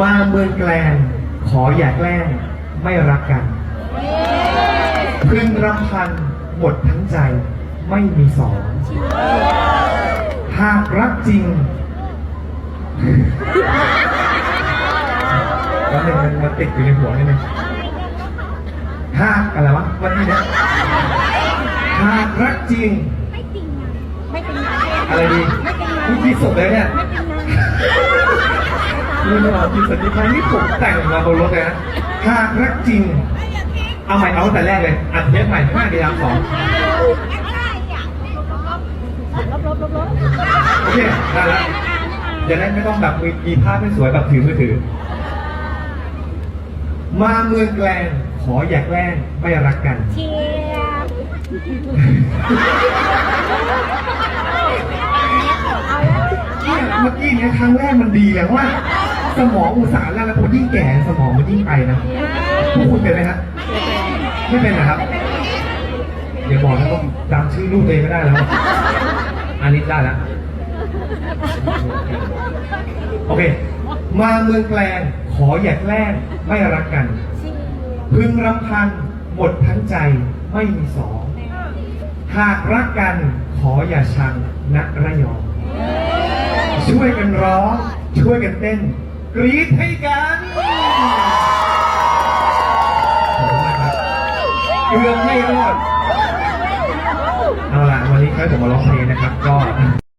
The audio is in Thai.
มาเมืองแกลงขออย่าแกล้งไม่รักกันพึงรำพันหมดทั้งใจไม่มีสองหากรักจริงแล้วหนึ่งมันมันติดอยู่ในหัวนิดนึงหากอะไรวะวันนี้เนี่ยหากรักจริง ไม่เป็นไรอะไรดีไม่เป็นไรพูดที่สุดเลยเนี่ยไม่เป็นไรนี่เราพิมพ์สันนิษฐานนี่ผมแต่งมาบนรถเลยนะหากรักจริง เอาใหม่เอาตั้งแต่แรกเลย อัดเทปใหม่ห้าดีครับสองลบลบลบลบโอเคได้แล้วจะได้ไม่ต้องแบบมีมีภาพไม่สวยแบบถือมือถือ มาเมืองแกลงขออย่าแกล้งไม่รักกันเชียบเอาแล้วเนี่ยเมื่อกี้เนี่ยครั้งแรกมันดีอย่างว่า สมองอุตสาห์แล้วแล้วพอยิ่งแก่สมองมันยิ่งไปนะพวกคุณเป็นไหมฮะไม่เป็นนะครับอย่าบอกนะต้องจำชื่อลูกเองไม่ได้แล้วอันนี้ได้แล้วโอเค มาเมืองแกลงขออย่าแกล้งไม่รักกัน พึงรำพันหมดทั้งใจไม่มีสองหากรักกันขออย่าชังนักระยอง ช่วยกันร้องช่วยกันเต้น กรี๊ดให้กันขอบคุณมากครับเกือบไม่รอดเอาล่ะวันนี้ใครผมมาร้องเพลงนะครับก็